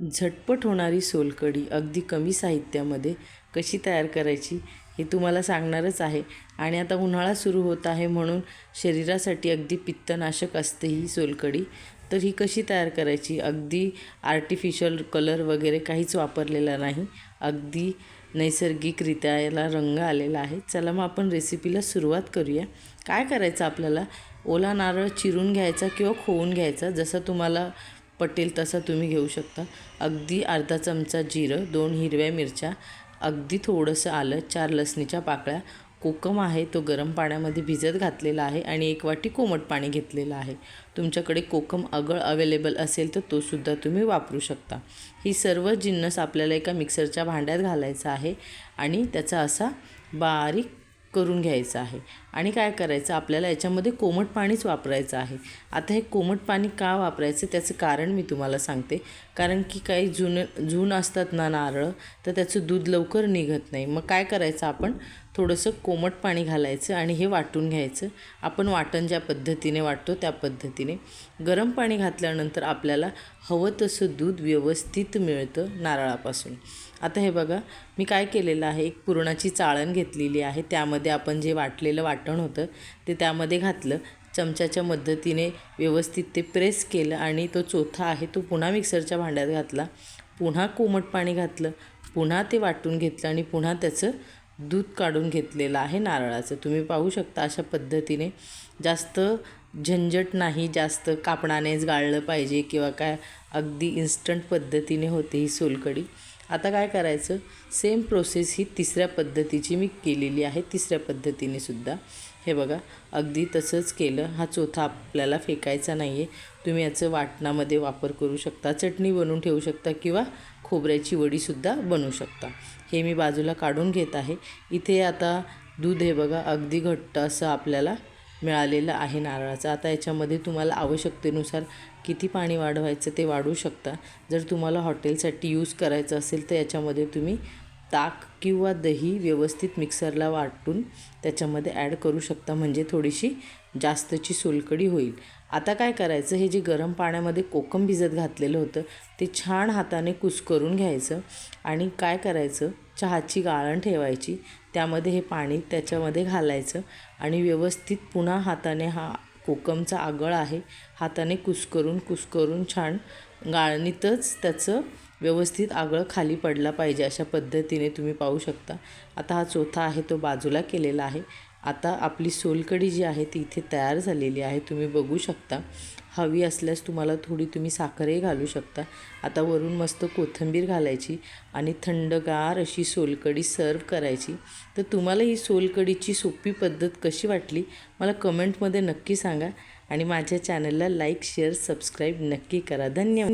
झटपट होणारी सोलकढी अगदी कमी साहित्यामध्ये कशी तयार करायची हे तुम्हाला सांगणारच आहे. आणि आता उन्हाळा सुरू होत आहे म्हणून शरीरासाठी अगदी पित्तनाशक असते ही सोलकढी. तर ही कशी तयार करायची? अगदी आर्टिफिशियल कलर वगैरे काहीच वापरलेला नाही. अगदी नैसर्गिकरित्या याला रंग आलेला आहे. चला मग आपण रेसिपीला सुरुवात करूया. काय करायचं आपल्याला? ओला नारळ चिरून घ्यायचा किंवा खोवून घ्यायचा? जसं तुम्हाला पटेल तसा तुम्ही घेऊ शकता. अगदी अर्धा चमचा जिरं दोन हिरव्या मिरच्या अगदी थोडंसं आलं चार लसणीच्या पाकळ्या कोकम आहे तो गरम पाण्यामध्ये भिजत घातलेला आहे आणि एक वाटी कोमट पाणी घेतलेलं आहे. तुमच्याकडे कोकम अगळ अवेलेबल असेल तर तोसुद्धा तुम्ही वापरू शकता. ही सर्व जिन्नस आपल्याला एका मिक्सरच्या भांड्यात घालायचा आहे आणि त्याचा असा बारीक करून घ्यायचा आहे. आणि काय करायचं? आपल्याला याच्यामध्ये कोमट पाणीच वापरायचं आहे. आता हे कोमट पाणी का वापरायचं? त्याचं कारण मी तुम्हाला सांगते. कारण की काही जुन जून असतात ना नारळ तर त्याचं दूध लवकर निघत नाही. मग काय करायचं आपण? थोडंसं कोमट पाणी घालायचं आणि हे वाटून घ्यायचं. आपण वाटण ज्या पद्धतीने वाटतो त्या पद्धतीने. गरम पाणी घातल्यानंतर आपल्याला हवं तसं दूध व्यवस्थित मिळतं नारळापासून. आता हे बघा मी काय केलेलं आहे? एक पुरणाची चाळण घेतलेली आहे. त्यामध्ये आपण जे वाटलेलं वाटण होतं. ते त्यामध्ये घातलं. चमच्याच्या मदतीने व्यवस्थित ते प्रेस केलं आणि तो चोथा आहे तो पुन्हा मिक्सरच्या भांड्यात घातला. पुन्हा कोमट पाणी घातलं. पुन्हा ते वाटून घेतलं आणि पुन्हा त्याचं दूध काढून घेतलेलं आहे नारळाचं. तुम्ही पाहू शकता अशा पद्धतीने. जास्त झंझट नाही जास्त कापणानेच गाळलं पाहिजे किंवा काय अगदी इन्स्टंट पद्धतीने होते ही सोलकढी. आता काय करायचं? सेम प्रोसेस ही तिसऱ्या पद्धतीची मी केलेली आहे तिसऱ्या पद्धतीने सुद्धा. हे बघा अगदी तसंच केलं. हा चोथा आपल्याला फेकायचा नाही आहे तुम्ही याचं वाटणामध्ये वापर करू शकता चटणी बनवून ठेवू शकता किंवा खोबऱ्याची वडीसुद्धा बनवू शकता. हे मी बाजूला काढून घेत आहे. इथे आता दूध हे बघा अगदी घट्ट असं आपल्याला मिळालेलं आहे नारळाचं. आता याच्यामध्ये तुम्हाला आवश्यकतेनुसार किती पाणी वाढवायचं ते वाढवू शकता. जर तुम्हाला हॉटेलसाठी यूज करायचं असेल तर याच्यामध्ये तुम्ही ताक किंवा दही व्यवस्थित मिक्सरला वाटून त्याच्यामध्ये ॲड करू शकता म्हणजे थोडीशी जास्तची सोलकडी होईल. आता काय करायचं हे जे गरम पाण्यामध्ये कोकम भिजत घातलेलं होतं ते छान हाताने कुस्करून घ्यायचं आणि काय करायचं चहाची गाळण ठेवायची त्यामध्ये हे पाणी त्याच्यामध्ये घालायचं आणि व्यवस्थित पुन्हा हाताने हा कोकमचा आगळ आहे हाताने कुस्करून कुस्करून छान गाळणीतच त्याचं व्यवस्थित आगळ खाली पडला पाहिजे अशा पद्धतीने तुम्ही पाहू शकता. आता हा चौथा आहे तो बाजूला केलेला आहे. आता आपली सोलकढी जी आहे ती इथे तयार झालेली आहे. तुम्ही बघू शकता. हवी असल्यास तुम्हाला थोडी तुम्ही साखरही घालू शकता. आता वरून मस्त कोथिंबीर घालायची आणि थंडगार अशी सोलकढी सर्व करायची. तर तुम्हाला ही सोलकढीची सोपी पद्धत कशी वाटली मला कमेंटमध्ये नक्की सांगा. आणि माझ्या चॅनलला लाईक शेअर सबस्क्राईब नक्की करा. धन्यवाद.